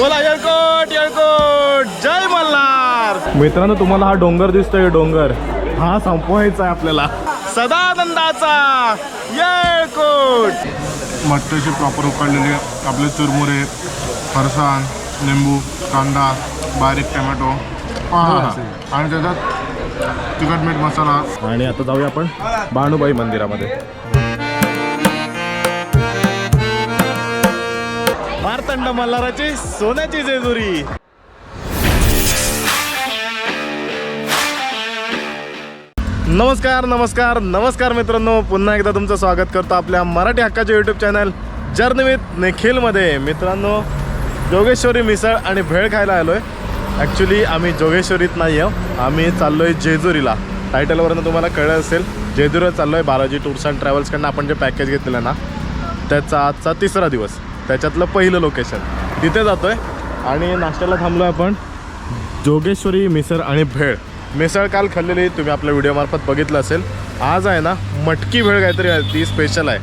बोला येळकोट येळकोट. जय मल्हार. मित्रांनो तुम्हाला हा डोंगर दिसतोय डोंगर. हा संपवायचा आहे आपल्याला. सदानंदाचा. येळकोट. मट्ट्याचे प्रॉपर उकडलेले आपले चुरमुरे फरसाण लिंबू कांदा बारीक टमॅटो आणि त्याच्यात तिखट मीठ मसाला. आणि आता जाऊया आपण बाणूबाई मंदिरामध्ये. तंड मल्हाराची सोन्याची जेजुरी. नमस्कार नमस्कार नमस्कार मित्रांनो. पुन्हा एकदा तुमचं स्वागत करतो आपल्या मराठी हक्काच्या यूट्यूब चॅनल जर्नवीत निखिलमध्ये. मित्रांनो जोगेश्वरी मिसळ आणि भेळ खायला आलो आहे ॲक्च्युली आम्ही जोगेश्वरीत नाही आहो आम्ही चाललो आहे जेजुरीला टायटलवरनं तुम्हाला कळलं असेल जेजुरीला चाललो आहे बालाजी टूर्स अँड ट्रॅव्हल्सकडनं आपण जे पॅकेज घेतलेलं ना त्याचा आजचा तिसरा दिवस. त्याच्यातलं पहिलं लोकेशन तिथे जातो आहे आणि नाश्त्याला थांबलो आहे आपण. जोगेश्वरी मिसळ आणि भेळ. मिसळ काल खाल्लेली तुम्ही आपल्या व्हिडिओमार्फत बघितलं असेल. आज आहे ना मटकी भेळ काहीतरी आहे ती स्पेशल आहे.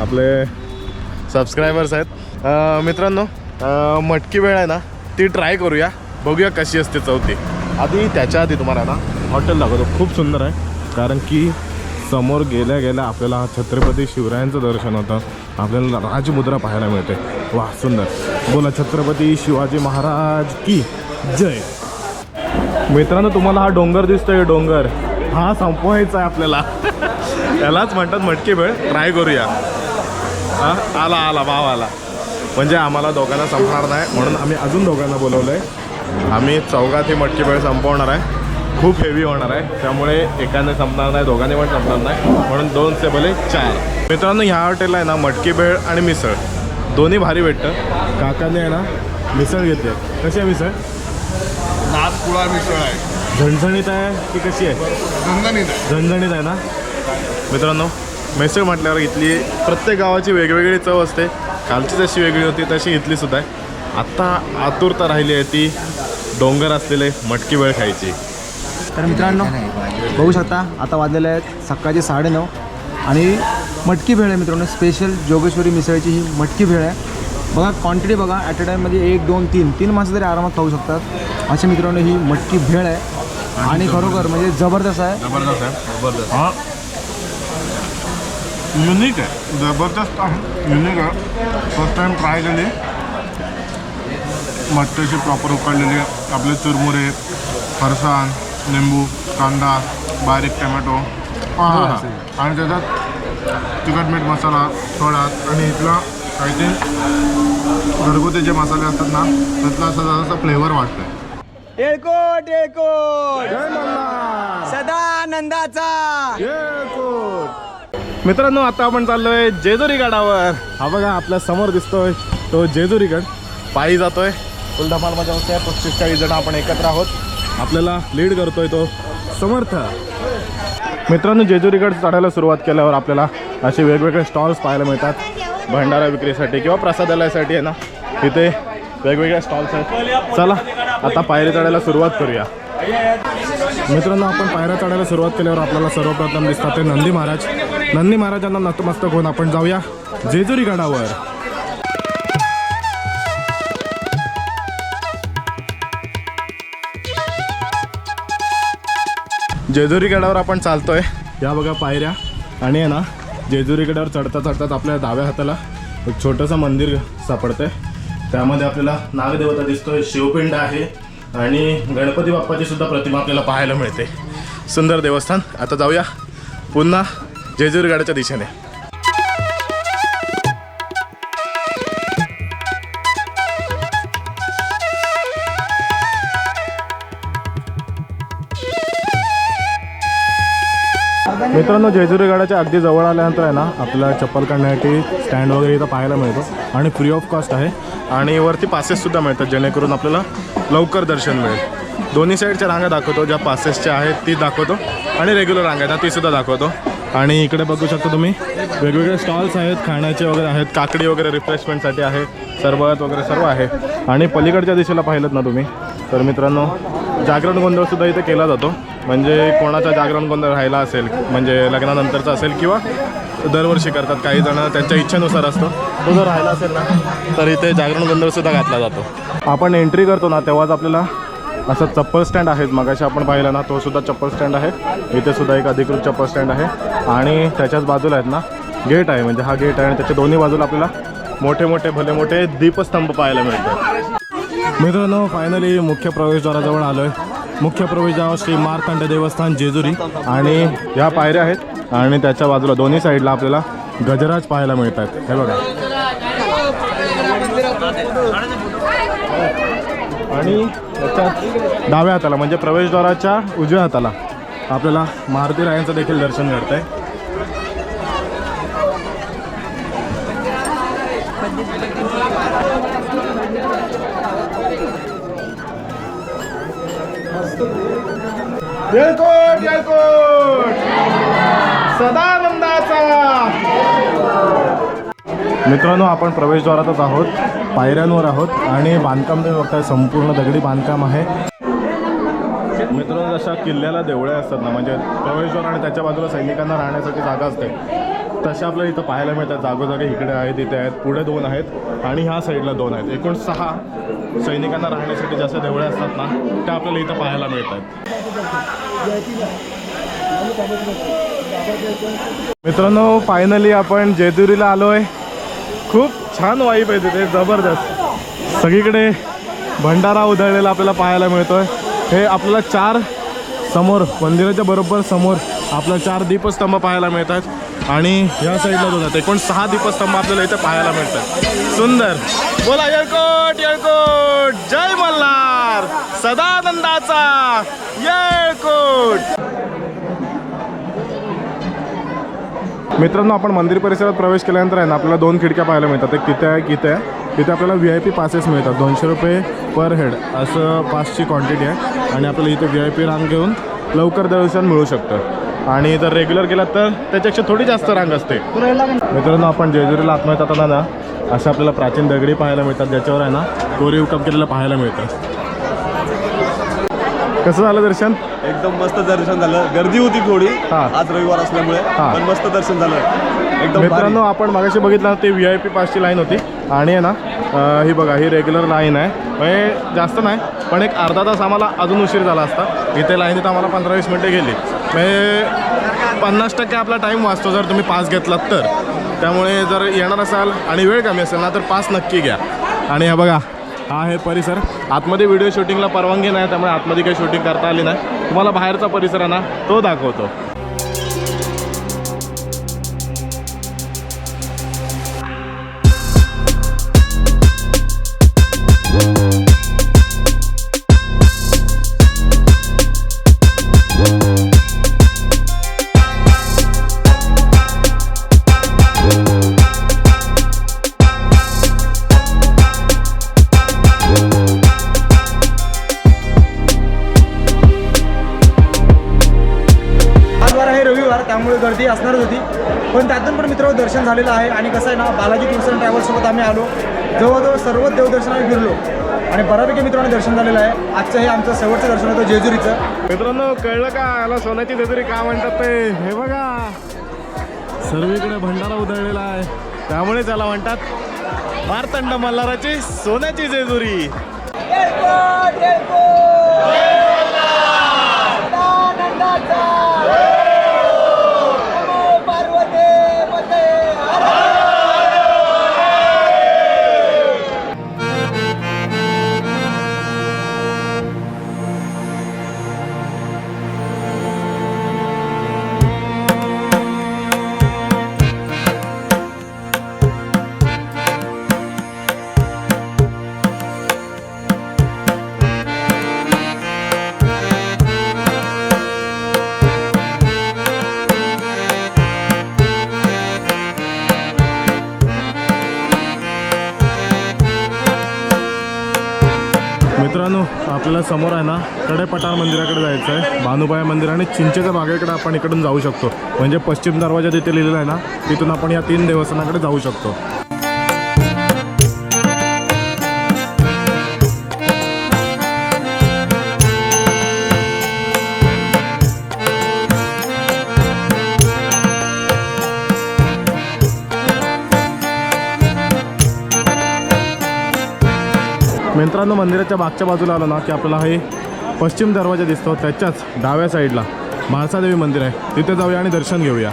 आपले सबस्क्रायबर्स आहेत. मित्रांनो मटकी भेळ आहे ना ती ट्राय करूया. बघूया कशी असते चौथी. आधी त्याच्या आधी तुम्हाला ना हॉटेल दाखवतो. खूप सुंदर आहे. कारण की समोर गेल्या गेल्या आपल्याला छत्रपती शिवरायांचं दर्शन होतं. आपल्याला राजमुद्रा पाहायला मिळते. वा सुंदर. बोला छत्रपती शिवाजी महाराज की जय. मित्रांनो तुम्हाला हा डोंगर दिसतोय डोंगर. हा संपवायचा आहे आपल्याला. त्यालाच म्हणतात मटकी भेळ. ट्राय करूया. हा आला आला भाव आला. म्हणजे आम्हाला दोघांना संपणार नाही. म्हणून आम्ही अजून दोघांना बोलवलं आहे आम्ही चौघात ते मटकी भेळ संपवणार आहे. खूप हेवी होणार आहे. त्यामुळे एकाने संपणार नाही दोघांनी पण संपणार नाही. म्हणून दोन से भले चार. मित्रांनो ह्या हॉटेलला आहे ना मटकी भेळ आणि मिसळ. दोन्ही भारी भेटतं. काकाने आहे ना मिसळ घेतली आहे. कशी आहे मिसळ? नागपुळा मिसळ आहे. झणझणीत आहे की कशी आहे? झणझणीत आहे. झणझणीत आहे ना? मित्रांनो मिसळ म्हटल्यावर इथली प्रत्येक गावाची वेगवेगळी चव असते. कालची जशी वेगळी होती तशी इथली सुद्धा आहे. आत्ता आतुरता राहिली आहे ती डोंगर असलेले मटकी वेळ खायची. तर मित्रांनो बघू शकता आता वाजलेले आहेत सकाळचे साडेनऊ. आणि मटकी भेळ आहे मित्रांनो स्पेशल जोगेश्वरी मिसळची ही मटकी भेळ आहे. बघा क्वांटिटी बघा ॲट अ टाईममध्ये एक दोन तीन तीन माणसं तरी आरामात खाऊ शकतात. अशी मित्रांनो ही मटकी भेळ आहे. आणि खरोखर म्हणजे जबरदस्त आहे. जबरदस्त आहे जबरदस्त. हा. युनिक आहे. जबरदस्त आहे. युनिक आहे. फर्स्ट टाइम ट्राय केली. मट्ट्याचे प्रॉपर उकडलेले आपले चुरमुरे फरसाण लिंबू कांदा बारीक टमॅटो आणि त्याच्यात तिखट मीठ मसाला थोडा आणि इथला काहीतरी घरगुती जे मसाले असतात ना त्यातला असा जरासा फ्लेवर वाटतोय. येळकोट येळकोट. सदानंदाचा. मित्रांनो आता आपण चाललोय जेजुरी गडावर. हा बघा आपल्यासमोर दिसतोय तो जेजुरी गड पायी जातोय. फुलधमाल मजा होते. पस्तीस चाळीस जण आपण एकत्र आहोत. आपल्याला लीड करतोय तो समर्थ मित्रांनो जेजुरीकडे चढायला सुरुवात केल्यावर आपल्याला असे वेगवेगळे स्टॉल्स पाहायला मिळतात. भंडारा विक्रीसाठी किंवा प्रसादालयासाठी आहे ना तिथे वेगवेगळ्या स्टॉल्स आहेत. चला आता पायरी चढायला सुरुवात करूया. मित्रांनो आपण पायऱ्या चढायला सुरुवात केल्यावर आपल्याला सर्वप्रथम दिसतात ते नंदी महाराज. नंदी महाराजांना नतमस्तक होऊन आपण जाऊया जेजुरी गडावर. जेजुरी गडावर आपण चालतोय. या बघा पायऱ्या. आणि आहे ना जेजुरी गडावर चढता चढतात आपल्या डाव्या हाताला एक छोटंसं मंदिर सापडतंय. त्यामध्ये आपल्याला नागदेवता दिसतोय शिवपिंड आहे आणि गणपती बाप्पाची सुद्धा प्रतिमा आपल्याला पाहायला मिळते. सुंदर देवस्थान. आता जाऊया पुन्हा जेजुरी गडाच्या दिशेने. मित्रांनो जेजुरी गडाच्या अगदी जवळ आल्यानंतर आहे ना आपल्याला चप्पल काढण्यासाठी स्टँड वगैरे इथं पाहायला मिळतो आणि फ्री ऑफ कॉस्ट आहे. आणि वरती पासेससुद्धा मिळतात जेणेकरून आपल्याला लवकर दर्शन मिळेल. दोन्ही साईडच्या रांगा दाखवतो ज्या पासेसच्या आहेत ती दाखवतो. आणि रेग्युलर रांगा आहेत तीसुद्धा ती सुद्धा दाखवतो. आणि इकडे बघू शकता तुम्ही वेगवेगळे स्टॉल्स आहेत खाण्याचे वगैरे आहेत काकडी वगैरे रिफ्रेशमेंटसाठी आहे सरबत वगैरे सर्व आहे. आणि पलीकडच्या दिशेला पाहिलं ना तुम्ही तर मित्रांनो जागरण गोंधळसुद्धा इथे केला जातो. म्हणजे कोणाचा जागरण गोंधळ राहिला असेल म्हणजे लग्नानंतरचा असेल किंवा दरवर्षी करतात काही जण त्यांच्या इच्छेनुसार असतो. तो जर राहिला असेल ना तर इथे जागरण गोंधळसुद्धा घातला जातो. आपण एंट्री करतो ना तेव्हाच आपल्याला असं चप्पल स्टँड आहेत. मगाशी आपण पाहिलं ना तो सुद्धा चप्पल स्टँड आहे. इथे सुद्धा एक अधिकृत चप्पल स्टँड आहे. आणि त्याच्याच बाजूला आहेत ना गेट आहे. म्हणजे हा गेट आहे आणि त्याच्या दोन्ही बाजूला आपल्याला मोठे मोठे भले मोठे दीपस्तंभ पाहायला मिळतात. मित्रांनो फायनली मुख्य प्रवेशद्वाराजवळ आलो आहे मुख्य प्रवेशद्वार श्री मार्तंड देवस्थान जेजुरी. आणि ह्या पायऱ्या आहेत आणि त्याच्या बाजूला दोन्ही साईडला आपल्याला गजराज पाहायला मिळतात. हे बघा. आणि त्याच्या डाव्या हाताला म्हणजे प्रवेशद्वाराच्या उजव्या हाताला आपल्याला मारुती रायांचं देखील दर्शन घडतंय. येळकोट येळकोट सदानंदाचा. मित्रांनो आपण प्रवेशद्वारातच आहोत पायऱ्यांवर आहोत आणि बांधकाम तुम्ही बघताय संपूर्ण दगडी बांधकाम आहे. मित्रांनो जशा किल्ल्याला देवळ्या असतात ना म्हणजे प्रवेशद्वार आणि त्याच्या बाजूला सैनिकांना राहण्यासाठी जागा असते तशा आपल्याला इथं पाहायला मिळतात. जागोजागी इकडे आहेत इथे आहेत पुढे दोन आहेत आणि ह्या साईडला दोन आहेत. एकूण सहा सैनिकांना राहण्यासाठी जसे देवळे असतात ना त्या आपल्याला इथं पाहायला मिळतात. मित्रांनो फायनली आपण जेजुरीला आलो आहे खूप छान वाईप आहे तिथे जबरदस्त. सगळीकडे भंडारा उधळलेला आपल्याला पाहायला मिळतोय. हे आपल्याला चार समोर मंदिराच्या बरोबर समोर आपल्याला चार दीपस्तंभ पाहायला मिळतात. आणि या साईडला दोन एकूण सहा दीपस्तंभ आपल्याला इथे पाहायला मिळतात. सुंदर. बोला येळकोट येळकोट. जय मल्हार. सदानंदाचा. येळकोट. मित्रांनो आपण मंदिर परिसरात प्रवेश केल्यानंतर आहे ना आपल्याला दोन खिडक्या पाहायला मिळतात. एक तिथे आहे एक आहे. तिथे आपल्याला व्ही आय पी पासेस मिळतात. दोनशे रुपये पर हेड असं पासची क्वांटिटी आहे. आणि आपल्याला इथे व्ही आय पी रांग घेऊन लवकर दर्शन मिळू शकतं. आणि जर रेग्युलर गेलात तर त्याच्यापेक्षा थोडी जास्त रांग असते. मित्रांनो आपण जेजुरीला आत्महत्या जाताना ना अशा आपल्याला प्राचीन दगडी पाहायला मिळतात ज्याच्यावर आहे ना कोरीव काम केलेलं पाहायला मिळतं. कसं झालं दर्शन? एकदम मस्त दर्शन झालं. गर्दी होती थोडी हा. आज रविवार असल्यामुळे हा. पण मस्त दर्शन झालं. एकदम मित्रांनो आपण मागाशी बघितलं ते व्ही आय पी पासची लाईन होती. आणि आहे ना ही बघा ही रेग्युलर लाईन आहे. म्हणजे जास्त नाही पण एक अर्धा तास आम्हाला अजून उशीर झाला असता. इथे लाईनीत आम्हाला पंधरा वीस मिनटं गेली. म्हणजे पन्नास टक्के आपला टाईम वाचतो जर तुम्ही पास घेतलात तर. त्यामुळे जर येणार असाल आणि वेळ कमी असेल ना तर पास नक्की घ्या. आणि हा बघा हा आहे परिसर. आतमध्ये व्हिडिओ शूटिंगला परवानगी नाही त्यामुळे आतमध्ये काही शूटिंग करता आली नाही. तुम्हाला बाहेरचा परिसर आहे ना तो दाखवतो. पण त्यातून पण मित्रांनो दर्शन झालेलं आहे. आणि कसं आहे ना बालाजी टूर्स अँड ट्रॅव्हल्ससोबत आम्ही आलो. जवळजवळ सर्व देवदर्शन आम्ही फिरलो. आणि बऱ्यापैकी मित्रांनो दर्शन झालेलं आहे. आजचं हे आमचं शेवटचं दर्शन होतं जेजुरीचं. मित्रांनो कळलं का? याला सोन्याची जेजुरी का म्हणतात ते? हे बघा. सर्वीकडे भंडारा उधळलेला आहे. त्यामुळे त्याला म्हणतात मारतंड मल्हाराची सोन्याची जेजुरी. समोर आहे ना कडेपठार मंदिराकडे जायचं आहे भानुबाई मंदिर आणि चिंचेच्या बागेकडे आपण इकडून जाऊ शकतो. म्हणजे पश्चिम दरवाजा तिथे लिहिलेला आहे ना तिथून आपण या तीन देवस्थानाकडे जाऊ शकतो. मित्रांनो मंदिराच्या मागच्या बाजूला आलो ना की आपल्याला हे पश्चिम दरवाजा दिसतो त्याच्याच डाव्या साईडला म्हाळसादेवी मंदिर आहे. तिथे जाऊया आणि दर्शन घेऊया.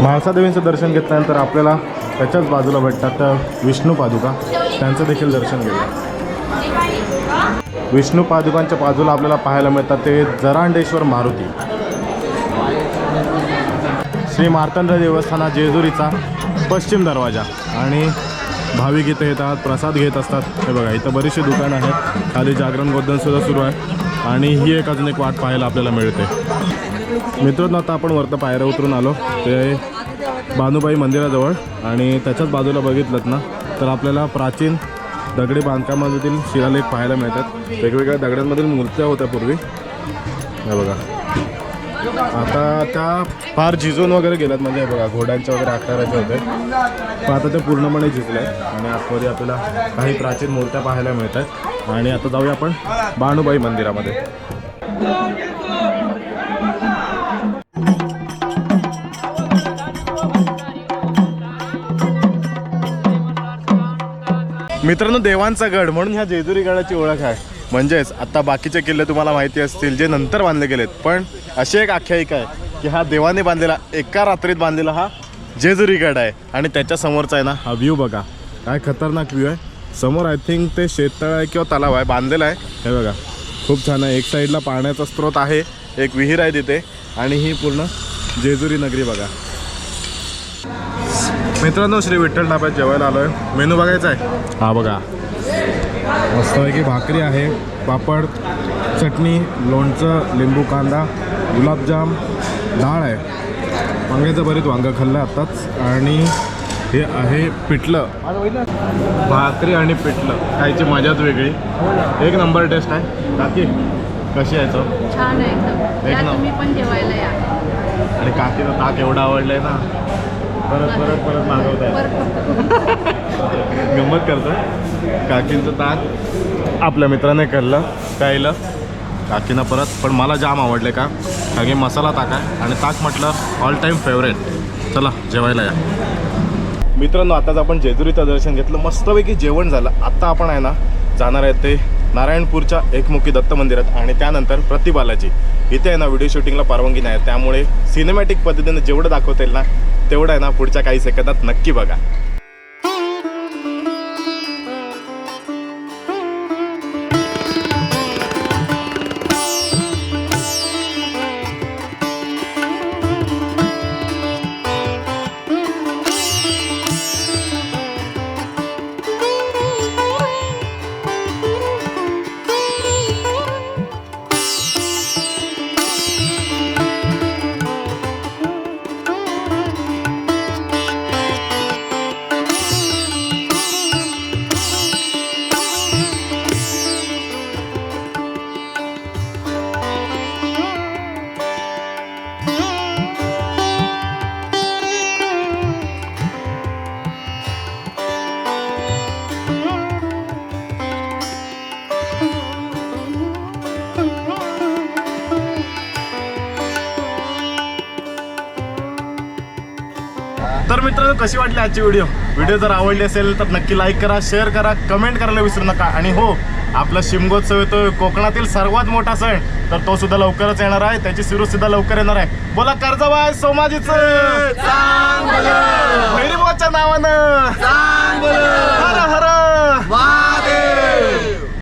म्हाळसादेवींचं दर्शन घेतल्यानंतर आपल्याला त्याच्याच बाजूला भेटतात तर विष्णू पादुका. त्यांचं देखील दर्शन घेऊया. विष्णू पादुकांच्या बाजूला आपल्याला पाहायला मिळतात ते जरांडेश्वर मारुती. श्री मार्तंड देवस्थाना जेजुरीचा पश्चिम दरवाजा. आणि भाविक इथे येतात प्रसाद घेत असतात. हे बघा इथं बरीचशी दुकानं आहेत. खाली जागरण गोद्धनसुद्धा सुरू आहे. आणि ही एक अजून एक वाट पाहायला आपल्याला मिळते. मित्रांनो आता आपण वरतं पायऱ्या उतरून आलो. ते बानुबाई मंदिराजवळ. आणि त्याच्याच बाजूला बघितलं ना तर आपल्याला प्राचीन दगडी बांधकामामधील शिलालेख पाहायला मिळतात. वेगवेगळ्या दगडांमधील मूर्त्या होत्या पूर्वी. हे बघा. आता त्या फार झिजून वगैरे गेल्यात म्हणजे बघा घोड्यांच्या वगैरे आकाराचे होते. पण आता ते पूर्णपणे झिजले आणि आतमध्ये आपल्याला काही प्राचीन मूर्त्या पाहायला मिळत आहेत आणि आता जाऊया आपण बाणूबाई मंदिरामध्ये. मित्रांनो देवांचा गड म्हणून ह्या जेजुरी गडाची ओळख आहे. म्हणजेच आता बाकीचे किल्ले तुम्हाला माहिती असतील जे नंतर बांधले गेलेत. पण अशी एक आख्यायिका आहे की हा देवाने बांधलेला एका रात्रीत बांधलेला हा जेजुरी गड आहे. आणि त्याच्या समोरचा आहे ना हा व्ह्यू बघा. काय खतरनाक व्ह्यू आहे. समोर आय थिंक ते शेततळ आहे किंवा तलाव आहे बांधलेला आहे. हे बघा. खूप छान आहे. एक साईडला पाण्याचा स्रोत आहे एक विहीर आहे तिथे. आणि ही पूर्ण जेजुरी नगरी बघा. मित्रांनो श्री विठ्ठल ढाब्यात जेवायला आलो आहे मेनू बघायचा आहे. हा बघा. मस्तपैकी भाकरी आहे पापड चटणी लोणचं लिंबू कांदा गुलाबजाम डाळ आहे. वांग्याचं बरीच वांगं खाल्लं आत्ताच. आणि हे आहे पिठलं. भाकरी आणि पिठलं. खायची मजाच वेगळी. एक नंबर टेस्ट आहे. काकी कशी आहे चव छान आहे एक नंबर. आणि काकीचं ताक एवढं आवडलंय ना. परत परत परत मागवत आहे गंमत करतो काकींचं ताक आपल्या मित्राने खाल्लं प्यायलं. काकीनं परत पण मला जाम आवडले का? कारण की मसाला ताक आहे आणि ताक म्हटलं ऑल टाईम फेवरेट चला जेवायला या. मित्रांनो आताच आपण जेजुरीचं दर्शन घेतलं. मस्तपैकी जेवण झालं. आत्ता आपण आहे ना जाणार आहे ते नारायणपूरच्या एकमुखी दत्त मंदिरात आणि त्यानंतर प्रतिबालाची इथे आहे ना व्हिडिओ शूटिंगला परवानगी नाही. त्यामुळे सिनेमॅटिक पद्धतीने जेवढं दाखवता येईल ना तेवढं आहे ना पुढच्या काही सेकंदात नक्की बघा. तर मित्रांनो कशी वाटली आजची व्हिडिओ व्हिडिओ जर आवडली असेल तर नक्की लाईक करा शेअर करा कमेंट करायला विसरू नका. आणि हो आपला शिमगोत्सव येतो कोकणातील सर्वात मोठा सण. तर तो सुद्धा लवकरच येणार आहे. त्याची सुरू सुद्धा लवकर येणार आहे. बोला कर्जबाय सोमाजीच. नावानं. हर हर.